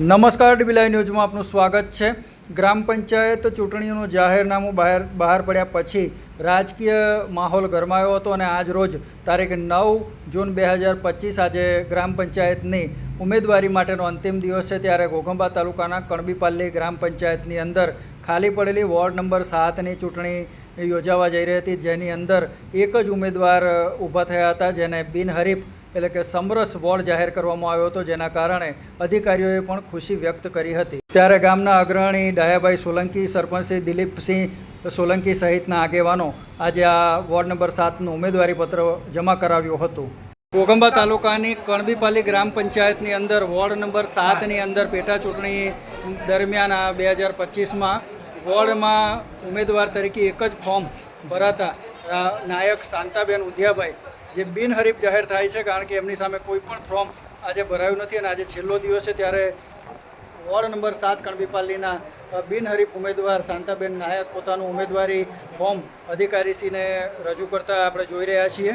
નમસ્કાર ડીબીલાઈ ન્યૂઝમાં આપનું સ્વાગત છે. ગ્રામ પંચાયત ચૂંટણીનું જાહેરનામું બહાર બહાર પડ્યા પછી રાજકીય માહોલ ગરમાયો હતો અને આજ રોજ તારીખ નવ જૂન બે હજાર પચીસ આજે ગ્રામ પંચાયતની ઉમેદવારી માટેનો અંતિમ દિવસ છે. ત્યારે ઘોઘંબા તાલુકાના કણબીપાલ્લી ગ્રામ પંચાયતની અંદર ખાલી પડેલી વોર્ડ નંબર સાતની ચૂંટણી યોજાવા જઈ રહી હતી. જેની અંદર એક જ ઉમેદવાર ઊભા થયા હતા, જેને બિનહરીફ એટલે કે સમરસ વોર્ડ જાહેર કરવામાં આવ્યો હતો, જેના કારણે અધિકારીઓએ પણ ખુશી વ્યક્ત કરી હતી. ત્યારે ગામના અગ્રણી ડાયાભાઈ સોલંકી સરપંચ દિલીપસિંહ સોલંકી સહિતના આગેવાનો આજે આ વોર્ડ નંબર સાતનું ઉમેદવારી પત્ર જમા કરાવ્યું હતું. કોગંબા તાલુકાની કણબીપાલી ગ્રામ પંચાયતની અંદર વોર્ડ નંબર સાતની અંદર પેટા ચૂંટણી દરમિયાન આ બે હજાર પચીસમાં વોર્ડમાં ઉમેદવાર તરીકે એક જ ફોર્મ ભરાતા નાયક શાંતાબેન ઉધિયાભાઈ જે બિનહરીફ જાહેર થાય છે, કારણ કે એમની સામે કોઈ પણ ફોર્મ આજે ભરાયું નથી અને આજે છેલ્લો દિવસ છે, ત્યારે વોર્ડ નંબર સાત કણબીપાલીના બિનહરીફ ઉમેદવાર શાંતાબેન નાયક પોતાનું ઉમેદવારી ફોર્મ અધિકારીશ્રીને રજૂ કરતા આપણે જોઈ રહ્યા છીએ.